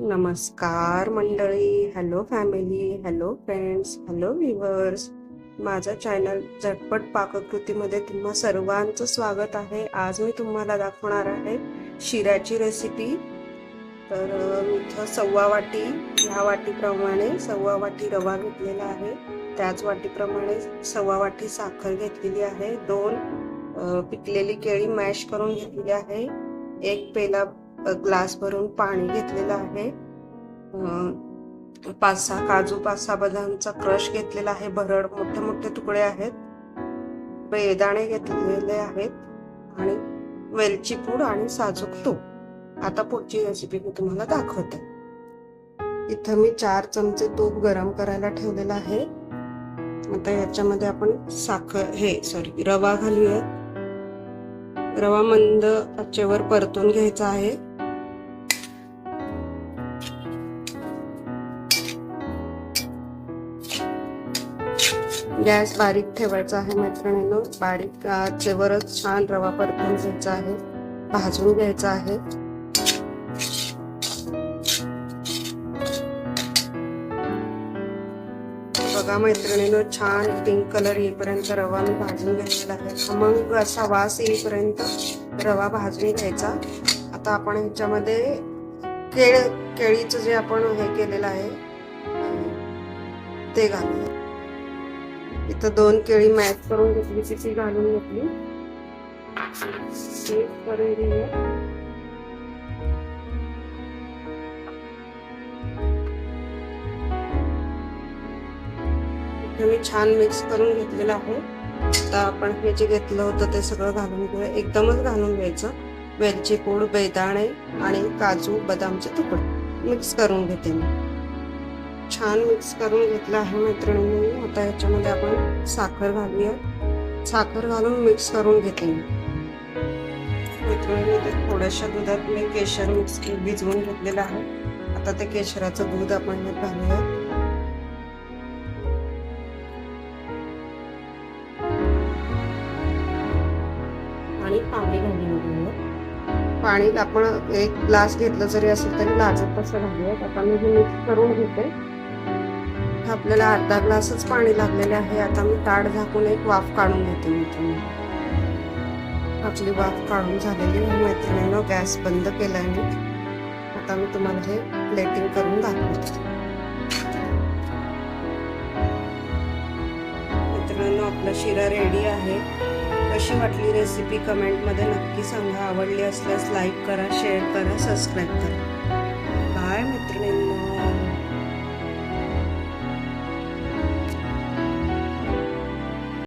नमस्कार मंडळी. Hello family hello friends hello viewers माझं चॅनल झटपट पाककृतीमध्ये तुम्हा सर्वांचं स्वागत आहे. आज मी तुम्हाला दाखवणार आहे शिऱ्याची रेसिपी तर मी इथं सव्वा वाटी ह्या वाटीप्रमाणे सव्वा वाटी रवा घेतलेला आहे. त्याच वाटीप्रमाणे सव्वा वाटी साखर घेतलेली आहे. दोन पिकलेली केळी मॅश करून घेतलेली आहे. एक पेला ग्लास भरून पाणी घेतलेलं आहे. पाच सहा काजू पाच सहा बदामचा क्रश घेतलेला आहे. भरड मोठे मोठे तुकडे आहेत. बेदाणे घेतलेले आहेत. आणि वेलची पूड आणि साजूक तूप. आता पुढची रेसिपी मी तुम्हाला दाखवते. इथं मी चार चमचे तूप गरम करायला ठेवलेलं आहे. आता याच्यामध्ये आपण साखर हे सॉरी रवा घालूयात. रवा मंद आचेवर परतून घ्यायचा आहे. गॅस बारीक ठेवायचा आहे मैत्रिणीनं. बारीक आचेवरच छान रवा परतून घ्यायचा आहे. भाजून घ्यायचा आहे. बघा मैत्रिणीनं छान पिंक कलर येईपर्यंत रवा मी भाजून घेतलेला आहे. खमंग असा वास येईपर्यंत रवा भाजून घ्यायचा. आता आपण ह्याच्यामध्ये केळ केळीचं जे आपण हे केलेलं आहे ते घालूया. इथं दोन केळी मॅच करून घेतली ती ती घालून घेतली. मी छान मिक्स करून घेतलेलं आहे. आता आपण हे जे घेतलं होतं ते सगळं घालून घेऊया. एकदमच घालून घ्यायचं. वेलची पूड बेदाणे आणि काजू बदामचे तुकडे. मिक्स करून घेते मी. छान मिक्स करून घेतलं आहे मैत्रिणींनी. आता याच्यामध्ये आपण साखर घालूया साखर घालून मिक्स करून घेते मी. मैत्रिणींनी ते थोड्याशा दुधात मी केशर मिक्स भिजवून घेतलेलं आहे. आता ते केशराचं दूध आपण यात घालूया आणि पाणी घालून घेऊया पाणी आपण एक ग्लास घेतलं जरी असेल तरी लागत तसं घालूयात आता मी हे मिक्स करून घेते. आपल्याला अर्धा ग्लासच पाणी लागलेले आहे. आता मी ताट झाकून एक वाफ काढून घेते मैत्रिणी आपली वाफ काढून झालेली मैत्रिणीनं गॅस बंद केलाय मी. आता मी तुम्हाला हे प्लेटिंग करून दाखवते. मित्रांनो आपला शिरा रेडी आहे. कशी वाटली रेसिपी कमेंटमध्ये नक्की सांगा. आवडली असल्यास लाईक करा शेअर करा सबस्क्राईब करा.